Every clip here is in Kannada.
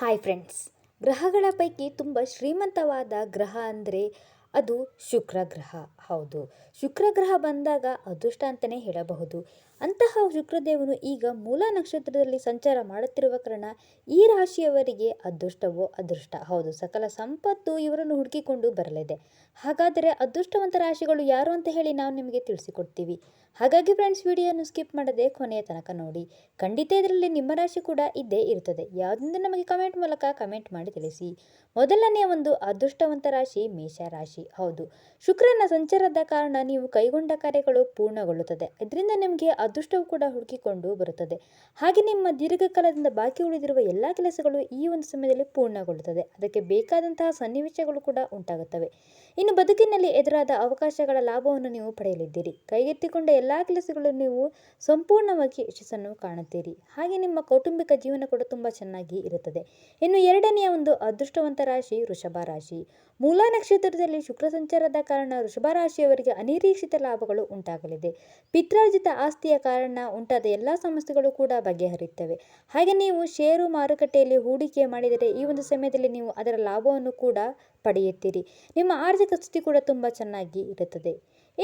ಹಾಯ್ ಫ್ರೆಂಡ್ಸ್ ಗ್ರಹಗಳ ಪೈಕಿ ತುಂಬ ಶ್ರೀಮಂತವಾದ ಗ್ರಹ ಅಂದರೆ ಅದು ಶುಕ್ರ ಗ್ರಹ ಹೌದು. ಶುಕ್ರ ಗ್ರಹ ಬಂದಾಗ ಅದೃಷ್ಟ ಅಂತಲೇ ಹೇಳಬಹುದು. ಅಂತಹ ಶುಕ್ರದೇವನು ಈಗ ಮೂಲ ನಕ್ಷತ್ರದಲ್ಲಿ ಸಂಚಾರ ಮಾಡುತ್ತಿರುವ ಕಾರಣ ಈ ರಾಶಿಯವರಿಗೆ ಅದೃಷ್ಟವೋ ಅದೃಷ್ಟ. ಹೌದು, ಸಕಲ ಸಂಪತ್ತು ಇವರನ್ನು ಹುಡುಕಿಕೊಂಡು ಬರಲಿದೆ. ಹಾಗಾದರೆ ಅದೃಷ್ಟವಂತ ರಾಶಿಗಳು ಯಾರು ಅಂತ ಹೇಳಿ ನಾವು ನಿಮಗೆ ತಿಳಿಸಿಕೊಡ್ತೀವಿ. ಹಾಗಾಗಿ ಫ್ರೆಂಡ್ಸ್ ವಿಡಿಯೋನು ಸ್ಕಿಪ್ ಮಾಡದೆ ಕೊನೆಯ ತನಕ ನೋಡಿ. ಖಂಡಿತ ಇದರಲ್ಲಿ ನಿಮ್ಮ ರಾಶಿ ಕೂಡ ಇದ್ದೇ ಇರುತ್ತದೆ. ಯಾವುದೆಂದು ನಮಗೆ ಕಮೆಂಟ್ ಮೂಲಕ ಕಮೆಂಟ್ ಮಾಡಿ ತಿಳಿಸಿ. ಮೊದಲನೆಯ ಒಂದು ಅದೃಷ್ಟವಂತ ರಾಶಿ ಮೇಷ ರಾಶಿ. ಹೌದು. ಶುಕ್ರನ ಸಂಚಾರದ ಕಾರಣ ನೀವು ಕೈಗೊಂಡ ಕಾರ್ಯಗಳು ಪೂರ್ಣಗೊಳ್ಳುತ್ತದೆ. ಇದರಿಂದ ನಿಮಗೆ ಅದೃಷ್ಟವು ಕೂಡ ಹುಡುಕಿಕೊಂಡು ಬರುತ್ತದೆ. ಹಾಗೆ ನಿಮ್ಮ ದೀರ್ಘಕಾಲದಿಂದ ಬಾಕಿ ಉಳಿದಿರುವ ಎಲ್ಲ ಕೆಲಸಗಳು ಈ ಒಂದು ಸಮಯದಲ್ಲಿ ಪೂರ್ಣಗೊಳ್ಳುತ್ತದೆ. ಅದಕ್ಕೆ ಬೇಕಾದಂತಹ ಸನ್ನಿವೇಶಗಳು ಕೂಡ ಉಂಟಾಗುತ್ತವೆ. ಇನ್ನು ಬದುಕಿನಲ್ಲಿ ಎದುರಾದ ಅವಕಾಶಗಳ ಲಾಭವನ್ನು ನೀವು ಪಡೆಯಲಿದ್ದೀರಿ. ಕೈಗೆತ್ತಿಕೊಂಡ ಎಲ್ಲ ಕೆಲಸಗಳು ನೀವು ಸಂಪೂರ್ಣವಾಗಿ ಯಶಸ್ಸನ್ನು ಕಾಣುತ್ತೀರಿ. ಹಾಗೆ ನಿಮ್ಮ ಕೌಟುಂಬಿಕ ಜೀವನ ಕೂಡ ತುಂಬ ಚೆನ್ನಾಗಿ ಇರುತ್ತದೆ. ಇನ್ನು ಎರಡನೆಯ ಒಂದು ಅದೃಷ್ಟವಂತ ರಾಶಿ ವೃಷಭ ರಾಶಿ. ಮೂಲ ನಕ್ಷತ್ರದಲ್ಲಿ ಶುಕ್ರ ಸಂಚಾರದ ಕಾರಣ ವೃಷಭ ರಾಶಿಯವರಿಗೆ ಅನಿರೀಕ್ಷಿತ ಲಾಭಗಳು ಉಂಟಾಗಲಿದೆ. ಪಿತ್ರಾರ್ಜಿತ ಆಸ್ತಿಯ ಕಾರಣ ಉಂಟಾದ ಎಲ್ಲ ಸಮಸ್ಯೆಗಳು ಕೂಡ ಬಗೆಹರಿಯುತ್ತವೆ. ಹಾಗೆ ನೀವು ಷೇರು ಮಾರುಕಟ್ಟೆಯಲ್ಲಿ ಹೂಡಿಕೆ ಮಾಡಿದರೆ ಈ ಒಂದು ಸಮಯದಲ್ಲಿ ನೀವು ಅದರ ಲಾಭವನ್ನು ಕೂಡ ಪಡೆಯುತ್ತೀರಿ. ನಿಮ್ಮ ಆರ್ಥಿಕ ಸ್ಥಿತಿ ಕೂಡ ತುಂಬ ಚೆನ್ನಾಗಿ ಇರುತ್ತದೆ.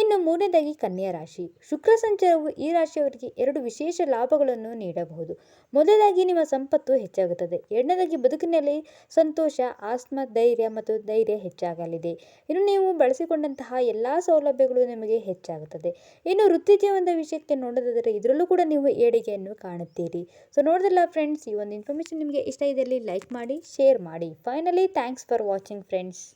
ಇನ್ನು ಮೂರನೇದಾಗಿ ಕನ್ಯಾ ರಾಶಿ. ಶುಕ್ರ ಸಂಚಾರವು ಈ ರಾಶಿಯವರಿಗೆ ಎರಡು ವಿಶೇಷ ಲಾಭಗಳನ್ನು ನೀಡಬಹುದು. ಮೊದಲಾಗಿ ನಿಮ್ಮ ಸಂಪತ್ತು ಹೆಚ್ಚಾಗುತ್ತದೆ. ಎರಡನೇದಾಗಿ ಬದುಕಿನಲ್ಲಿ ಸಂತೋಷ, ಆಸ್ಮ, ಧೈರ್ಯ ಮತ್ತು ಧೈರ್ಯ ಹೆಚ್ಚಾಗಲಿದೆ. ಇನ್ನು ನೀವು ಬಳಸಿಕೊಂಡಂತಹ ಎಲ್ಲ ಸೌಲಭ್ಯಗಳು ನಿಮಗೆ ಹೆಚ್ಚಾಗುತ್ತದೆ. ಇನ್ನು ವೃತ್ತಿ ಜೀವನದ ವಿಷಯಕ್ಕೆ ನೋಡೋದಾದರೆ ಇದರಲ್ಲೂ ಕೂಡ ನೀವು ಏಳಿಗೆಯನ್ನು ಕಾಣುತ್ತೀರಿ. ಸೊ ನೋಡಿದಲ್ಲ ಫ್ರೆಂಡ್ಸ್ ಈ ಒಂದು ಇನ್ಫಾರ್ಮೇಶನ್ ನಿಮಗೆ ಇಷ್ಟ ಇದ್ದಲ್ಲಿ ಲೈಕ್ ಮಾಡಿ ಶೇರ್ ಮಾಡಿ. Finally thanks for watching friends